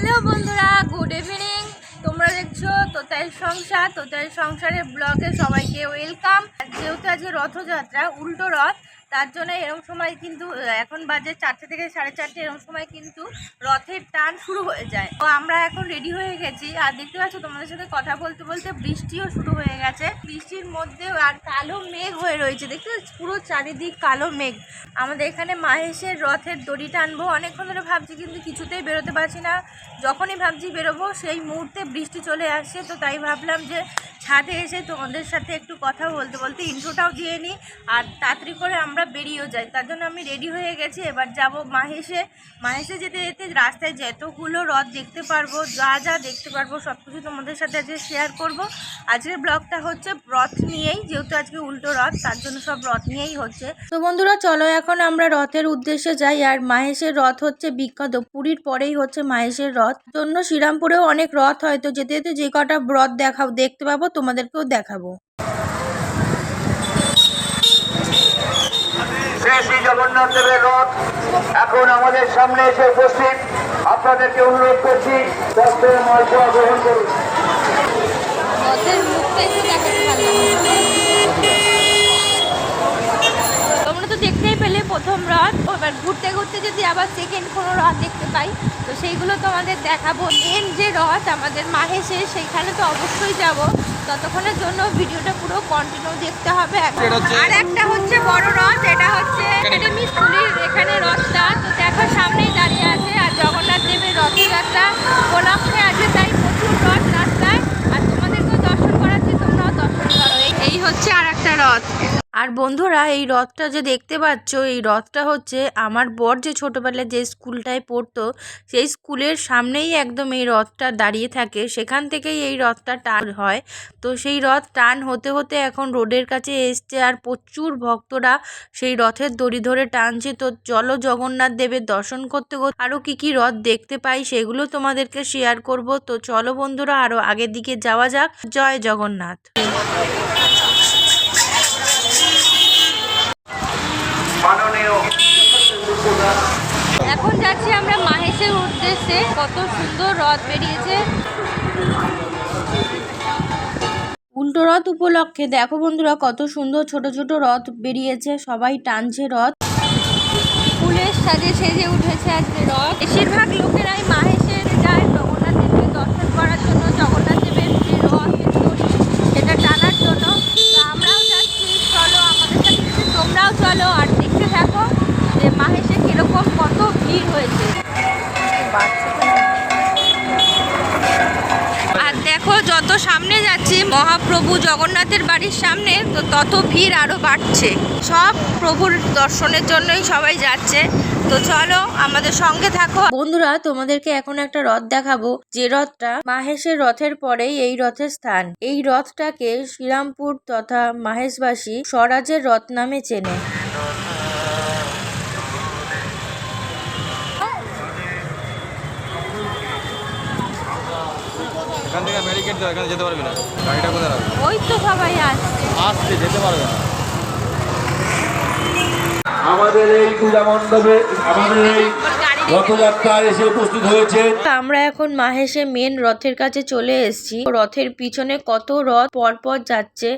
Hello বন্ধুরা good evening তোমরা দেখছ তোতাই সংসার। তোতাই সংসারের ব্লগে সবাইকে ওয়েলকাম যেহেতু আজকে রথযাত্রা, উল্টো রথ তার জন্য এরকম সময় কিন্তু এখন বাজে চারটে থেকে সাড়ে চারটে এরকম সময় কিন্তু রথের টান শুরু হয়ে যায়। তো আমরা এখন রেডি হয়ে গেছি। আর দেখতে পাচ্ছ, তোমাদের সাথে কথা বলতে বলতে বৃষ্টিও শুরু হয়ে গেছে। বৃষ্টির মধ্যেও আর কালো মেঘ হয়ে রয়েছে। দেখতে পুরো চারিদিক কালো মেঘ। আমাদের এখানে মাহেশের রথের দড়ি টানবো। অনেকক্ষণ ধরে ভাবছি কিন্তু কিছুতেই বেরোতে পারছি না। যখনই ভাবছি বেরোবো, সেই মুহূর্তে বৃষ্টি চলে আসছে। তো তাই ভাবলাম যে ছাদে এসে তোমাদের সাথে একটু কথা বলতে বলতে ইন্ট্রোটাও দিয়ে নিই। আর তাড়াতাড়ি করে আমরা বেরিয়েও যাই। তার জন্য আমি রেডি হয়ে গেছি। এবার যাব মাহেশে। মাহেশে যেতে যেতে রাস্তায় যতগুলো রথ দেখতে পারব, যা যা দেখতে পারব সব কিছু তোমাদের সাথে আজকে শেয়ার করব। আজকের ব্লগটা হচ্ছে রথ নিয়েই, যেহেতু আজকে উল্টো রথ, তার জন্য সব রথ নিয়েই হচ্ছে। তো বন্ধুরা, চলো এখন আমরা রথের উদ্দেশ্যে যাই। আর মাহেশের রথ হচ্ছে বিখ্যাত। পুরীর পরেই হচ্ছে মাহেশের রথ। জন্য শ্রীরামপুরেও অনেক রথ হয়। তো যেতে যেতে যে কটা রথ দেখাও দেখতে পাবো, তোমাদেরকেও দেখাবো। শ্রী জগন্নাথ দেবের রথ। এখন আমাদের সামনে এসে উপস্থিত আপনাদেরকে অনুরোধ করছি গ্রহণ করুন। তোমরা তো দেখতেই পেলে প্রথম রথ। এবার ঘুরতে ঘুরতে যদি আবার সেকেন্ড কোনো রথ দেখতে পাই, তো সেইগুলো তোমাদের দেখাবো। মেন যে রথ আমাদের মাহেশে সেইখানে তো অবশ্যই যাব। ততক্ষণের জন্য ভিডিওটা পুরো কন্টিনিউ দেখতে হবে আর একটা হচ্ছে বড় রথ এটা হচ্ছে একাডেমি স্কুলের এখানে রথটা। তো দেখো সামনেই দাঁড়িয়ে আছে আর জগন্নাথ দেবের রথযাত্রা উপলক্ষে আছে তাই প্রচুর রথ রাস্তায়। আর তোমাদেরকেও দর্শন করাচ্ছি তোমরাও দর্শন করো। এই- এই হচ্ছে আর একটা রথ। আর বন্ধুরা, এই রথটা যে দেখতে পাচ্ছ, এই রথটা হচ্ছে আমার বর যে ছোটোবেলায় যে স্কুলটায় পড়তো, সেই স্কুলের সামনেই একদম এই রথটা দাঁড়িয়ে থাকে। সেখান থেকেই এই রথটা টান হয়। তো সেই রথ টান হতে হতে এখন রোডের কাছে এসছে আর প্রচুর ভক্তরা সেই রথের দড়ি ধরে টানছে। তো চলো জগন্নাথ দেবের দর্শন করতে করতে আরও কী কী রথ দেখতে পাই সেগুলো তোমাদেরকে শেয়ার করব। তো চলো বন্ধুরা আরও আগের দিকে যাওয়া যাক। জয় জগন্নাথ। এখন যাচ্ছি আমরা মাহেশের উদ্দেশ্যে। কত সুন্দর রথ বেরিয়েছে। উল্টো রথ উপলক্ষে দেখো বন্ধুরা, কত সুন্দর ছোট ছোট রথ বেরিয়েছে, সবাই টানছে রথ। ফুলের সাজে সেজে উঠেছে আজকে রথ। বেশিরভাগ লোকেরাই মাহেশের যায় জগন্নাথ দেবের দর্শন করার জন্য জগন্নাথ দেবের যে রথ দড়ি সেটা টানার জন্য তো আমরাও যাচ্ছি চলো আমাদের সাথে সাথে তোমরাও চলো আর দেখতে থাকো যে মাহেশে কীরকম কত ভিড় হয়েছে আর দেখো যত সামনে যাচ্ছি মহাপ্রভু জগন্নাথের বাড়ির সামনে, তো তত ভিড় আরও বাড়ছে। সব প্রভুর দর্শনের জন্যই সবাই যাচ্ছে। তো চলো আমাদের সঙ্গে থাকো। বন্ধুরা, তোমাদেরকে এখন একটা রথ দেখাবো। যে রথটা মাহেশের রথের পরেই এই রথের স্থান। এই রথটাকে শ্রীরামপুর তথা মাহেশবাসী স্বরাজের রথ নামে চেনে। ব্যারিকেড দাও এখানে যেতে পারবি না? গাড়িটা কোথায় রাখবি? ওই তো সবাই আসছে। আসছে যেতে পারবে না। আমাদের এই পূজা মণ্ডপে আমাদের এই রথযাত্রায় এসে উপস্থিত হয়েছে। আমরা এখন মাহেশে মেন রথের কাছে চলে এসেছি। রথের পিছনে কত রথ পরপর যাচ্ছে।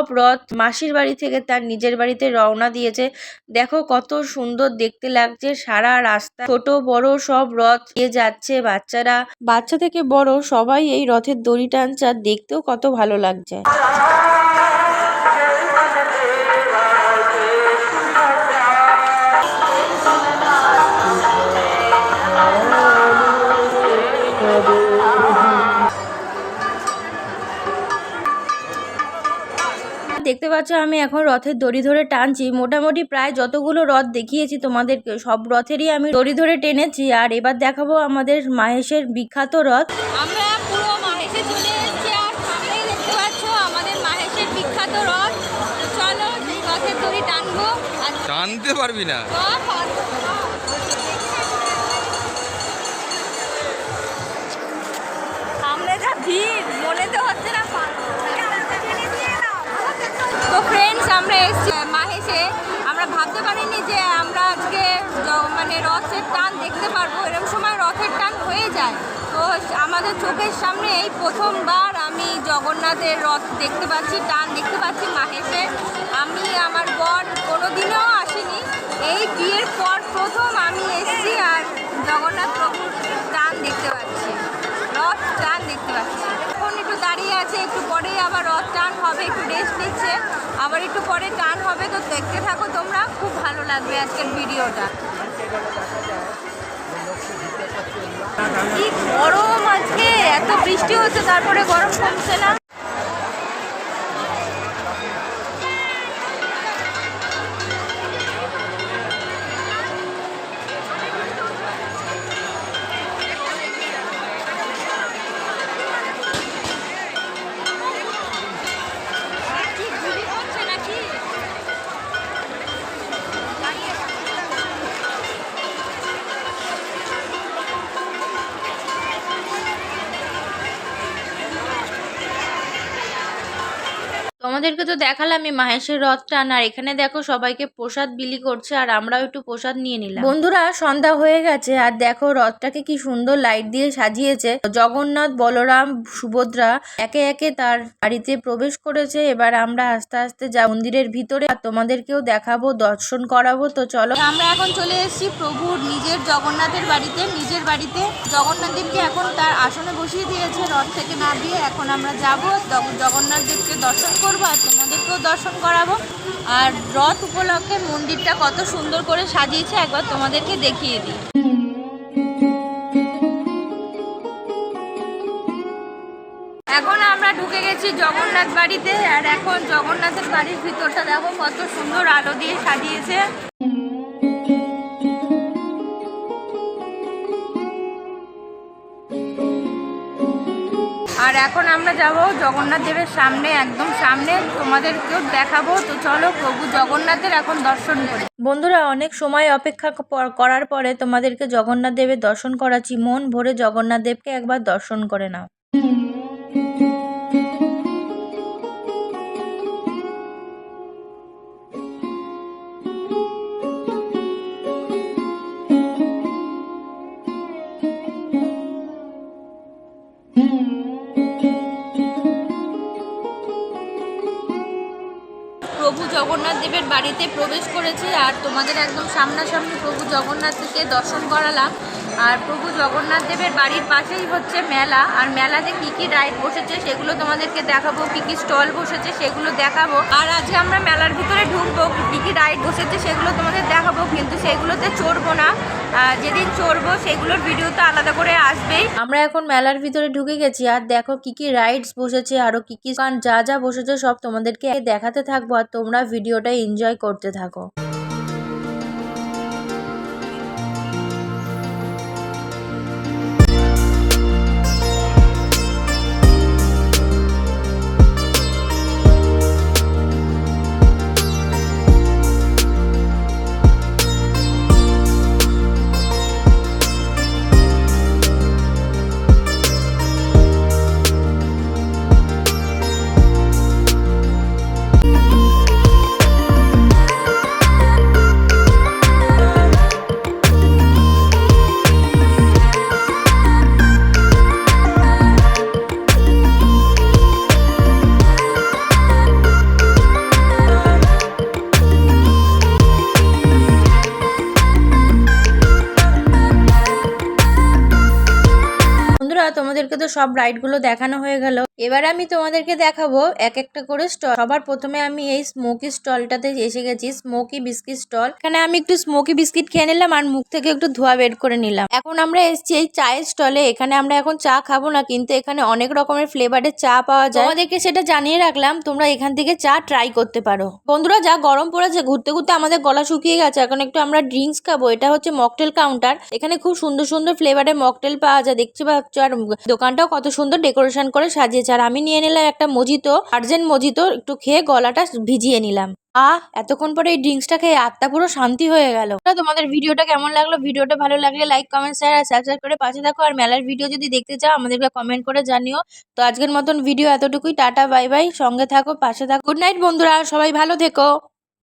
সব রথ মাসির বাড়ি থেকে তার নিজের বাড়িতে রওনা দিয়েছে। দেখো কত সুন্দর দেখতে লাগছে। সারা রাস্তা ছোট, বড় সব রথ দিয়ে যাচ্ছে বাচ্চারা। বাচ্চা থেকে বড় সবাই এই রথের দড়ি টানছে আর দেখতেও কত ভালো লাগছে। দেখতে পাচ্ছ আমি এখন রথের দড়ি ধরে টানছি। মোটামুটি প্রায় যতগুলো রথ দেখিয়েছি তোমাদেরকে সব রথেরই আমি দড়ি ধরে টেনেছি। আর এবার দেখাবো আমাদের মাহেশের বিখ্যাত রথ। আমরা পুরো মাহেশে চলে এসেছি আর সামনেই দেখতে পাচ্ছ আমাদের মাহেশের বিখ্যাত রথ। চলো সেই রথের দড়ি টানবো। টানতে পারবি না। সামনে যা ভিড়। তো ফ্রেন্ডস আমরা এসেছি মাহেশে। আমরা ভাবতে পারিনি যে আমরা আজকে মানে রথের টান দেখতে পারব। এরকম সময় রথের টান হয়ে যায়। তো আমাদের চোখের সামনে এই প্রথমবার আমি জগন্নাথের রথ দেখতে পাচ্ছি, টান দেখতে পাচ্ছি মাহেশে। আমি, আমার বর কোনোদিনও আসেনি। এই বিয়ের পর প্রথম আমি এসেছি আবার একটু পরে টান হবে, তো দেখতে থাকো তোমরা। খুব ভালো লাগবে আজকের ভিডিওটা। কি গরম আজকে, এত বৃষ্টি হচ্ছে, তারপরে গরম কমছে না। তোমাদেরকে তো দেখালাম আমি মাহেশের রথ টান আর এখানে দেখো সবাইকে প্রসাদ বিলি করছে আর আমরাও একটু প্রসাদ নিয়ে নিলাম। বন্ধুরা সন্ধ্যা হয়ে গেছে আর দেখো রথটাকে কি সুন্দর লাইট দিয়ে সাজিয়েছে। জগন্নাথ বলরাম সুভদ্রা একে একে তার বাড়িতে প্রবেশ করেছে। এবার আমরা আস্তে আস্তে যা মন্দিরের ভিতরে আর তোমাদেরকেও দেখাবো দর্শন করাবো। তো চলো। আমরা এখন চলে এসেছি প্রভুর নিজের জগন্নাথের বাড়িতে নিজের বাড়িতে। জগন্নাথ দেবকে এখন তার আসনে বসিয়ে দিয়েছে রথ থেকে নামিয়ে। এখন আমরা যাব জগন্নাথ দেবকে দর্শন করব আর তোমাদেরকেও দর্শন করাবো। আর রথ উপলক্ষে মন্দিরটা কত সুন্দর করে সাজিয়েছে, একবার তোমাদেরকে দেখিয়ে দিই। এখন আমরা ঢুকে গেছি জগন্নাথ বাড়িতে, আর এখন জগন্নাথের বাড়ির ভিতরটা দেখো কত সুন্দর আলো দিয়ে সাজিয়েছে। এখন আমরা যাব জগন্নাথ দেবের সামনে, একদম সামনে। তোমাদেরকেও দেখাবো। তো চলো প্রভু জগন্নাথের এখন দর্শন করি। বন্ধুরা, অনেক সময় অপেক্ষা করার পরে তোমাদেরকে জগন্নাথ দেবের দর্শন করাচ্ছি। মন ভরে জগন্নাথ দেবকে একবার দর্শন করে নাও। জগন্নাথ দেবের বাড়িতে প্রবেশ করেছি আর তোমাদের একদম সামনাসামনি প্রভু জগন্নাথকে দর্শন করালাম। আর প্রভু জগন্নাথ দেবের বাড়ির পাশেই হচ্ছে মেলা। আর মেলাতে কি কি রাইড বসেছে সেগুলো তোমাদেরকে দেখাবো, কি কি স্টল বসেছে সেগুলো দেখাবো। আর আজকে আমরা মেলার ভিতরে ঢুকবো, কি কি রাইড বসেছে সেগুলো তোমাদের দেখাবো, কিন্তু সেগুলোতে চড়বো না। যেদিন চড়বো, সেগুলোর ভিডিও তো আলাদা করে আসবেই। আমরা এখন মেলার ভিতরে ঢুকে গেছি, আর দেখো কি কি রাইডস বসেছে, আরও কি কি যা যা বসেছে সব তোমাদেরকে দেখাতে থাকব, আর তোমরা ভিডিওটা এনজয় করতে থাকো। তোমাদেরকে তো সব রাইডগুলো দেখানো হয়ে গেল। এবার আমি তোমাদেরকে দেখাবো এক একটা করে স্টল। সবার প্রথমে আমি এই স্মোকি স্টলটাতে এসে গেছি, স্মোকি বিস্কিট স্টল। এখানে আমি একটু স্মোকি বিস্কিট খেয়ে নিলাম আর মুখ থেকে একটু ধোয়া বের করে নিলাম। এখন আমরা এসেছি এই চায়ের স্টলে। এখানে আমরা এখন চা খাব না, কিন্তু এখানে অনেক রকমের ফ্লেভারের চা পাওয়া যায়। আমাদেরকে সেটা জানিয়ে রাখলাম, তোমরা এখান থেকে চা ট্রাই করতে পারো। বন্ধুরা, যা গরম পড়েছে, ঘুরতে ঘুরতে আমাদের গলা শুকিয়ে গেছে। এখন একটু আমরা ড্রিঙ্কস খাব, এটা হচ্ছে মকটেল কাউন্টার। এখানে খুব সুন্দর সুন্দর ফ্লেভারের মকটেল পাওয়া যায়, দেখতে পাচ্ছ? আর দোকানটাও কত সুন্দর ডেকোরেশন করে সাজিয়েছে। আর আমি নিয়ে নিলাম একটা মজিতো, আর্জেন্ট মজিতো, একটু খেয়ে গলাটা ভিজিয়ে নিলাম। আহ, এতক্ষণ পরে এই ড্রিঙ্কসটা খেয়ে আত্মা পুরো শান্তি হয়ে গেল। তোমাদের ভিডিওটা কেমন লাগল? ভিডিওটা ভালো লাগলে লাইক কমেন্ট শেয়ার আর সাবস্ক্রাইব করে পাশে থাকো। আর মেলার ভিডিও যদি দেখতে চাও, আমাদেরকে কমেন্ট করে জানিও। তো আজকের মতন ভিডিও এতটুকুই। টাটা বাই বাই সঙ্গে থাকো, পাশে থাকো। গুড নাইট বন্ধুরা। সবাই ভালো থেকো।